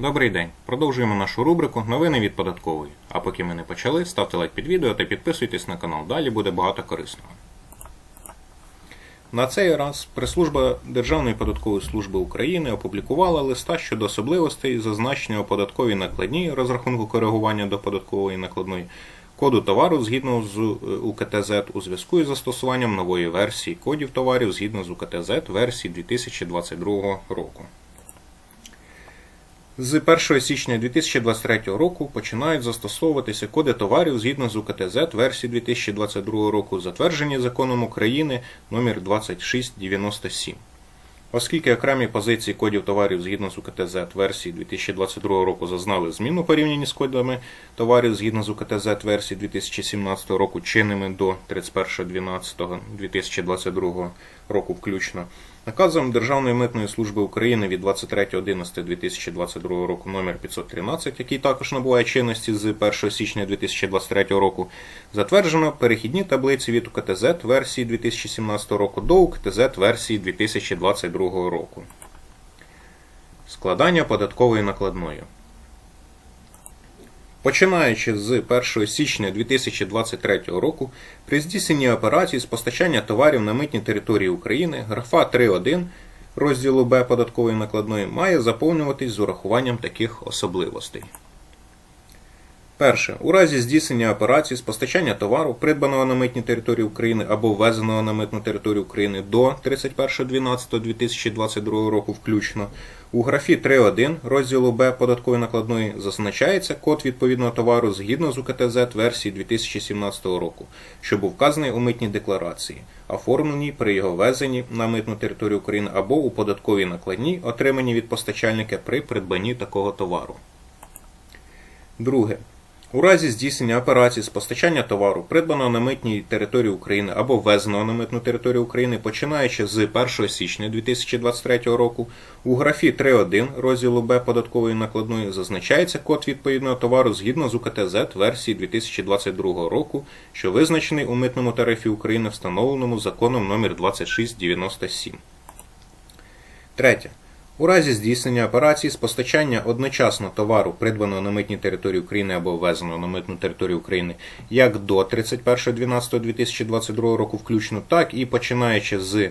Добрий день. Продовжуємо нашу рубрику Новини від податкової. А поки ми не почали, ставте лайк під відео та підписуйтесь на канал. Далі буде багато корисного. На цей раз прес-служба Державної податкової служби України опублікувала листа щодо особливостей зазначення у податковій накладній розрахунку коригування до податкової накладної коду товару згідно з е, УКТЗ у зв'язку із застосуванням нової версії кодів товарів згідно з УКТЗ версії 2022 року. З 1 січня 2023 року починають застосовуватися коди товарів згідно з УКТЗ версії 2022 року, затверджені законом України номер 2697. Оскільки окремі позиції кодів товарів згідно з УКТЗ версії 2022 року зазнали зміну порівняні з кодами товарів згідно з УКТЗ версії 2017 року, чинними до 31.12.2022 року включно, наказом Державної митної служби України від 23.11.2022 року номер 513, який також набуває чинності з 1 січня 2023 року, затверджено перехідні таблиці від УКТЗ версії 2017 року до УКТЗ версії 2022 року. Складання податкової накладної. Починаючи з 1 січня 2023 року, при здійсненні операцій з постачання товарів на митній території України графа 3.1 розділу Б податкової накладної має заповнюватись з урахуванням таких особливостей. Перше. У разі здійснення операцій з постачання товару, придбаного на митній території України або ввезеного на митну територію України до 31.12.2022 року включно, у графі 3.1 розділу Б податкової накладної зазначається код відповідного товару згідно з УКТЗ версії 2017 року, що був вказаний у митній декларації, оформленій при його ввезенні на митну територію України або у податковій накладній, отриманій від постачальника при придбанні такого товару. Друге. У разі здійснення операцій з постачання товару, придбаного на митній території України або ввезеного на митну територію України, починаючи з 1 січня 2023 року, у графі 3.1 розділу Б податкової накладної зазначається код відповідного товару згідно з УКТЗ версії 2022 року, що визначений у митному тарифі України, встановленому законом номер 2697. Третє. У разі здійснення операцій з постачання одночасно товару, придбаного на митній території України або ввезеного на митну територію України, як до 31.12.2022 року включно, так і починаючи з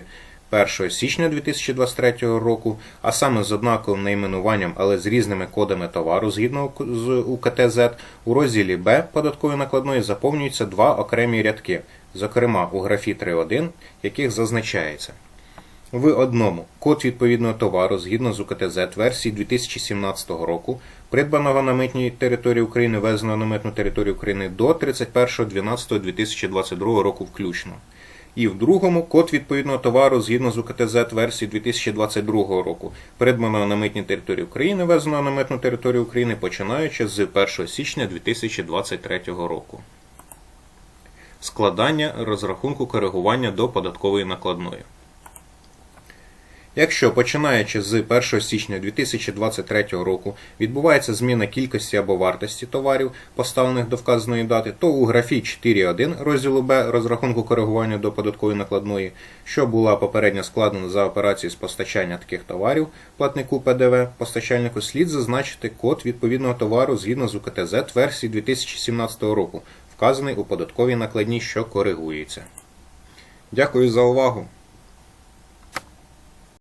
1 січня 2023 року, а саме з однаковим найменуванням, але з різними кодами товару згідно з УКТЗ, у розділі Б податкової накладної заповнюються два окремі рядки, зокрема у графі 3.1, яких зазначається. В одному код відповідного товару згідно з УКТЗ версії 2017 року, придбаного на митній території України, везеного на митну територію України до 31.12.2022 року включно. І в другому код відповідного товару згідно з УКТЗ версії 2022 року, придбаного на митній території України, везеного на митну територію України, починаючи з 1 січня 2023 року. Складання розрахунку коригування до податкової накладної. Якщо починаючи з 1 січня 2023 року відбувається зміна кількості або вартості товарів, поставлених до вказаної дати, то у графі 4.1 розділу Б розрахунку коригування до податкової накладної, що була попередньо складена за операцію з постачання таких товарів платнику ПДВ, постачальнику слід зазначити код відповідного товару згідно з УКТЗ версії 2017 року, вказаний у податковій накладній, що коригується. Дякую за увагу!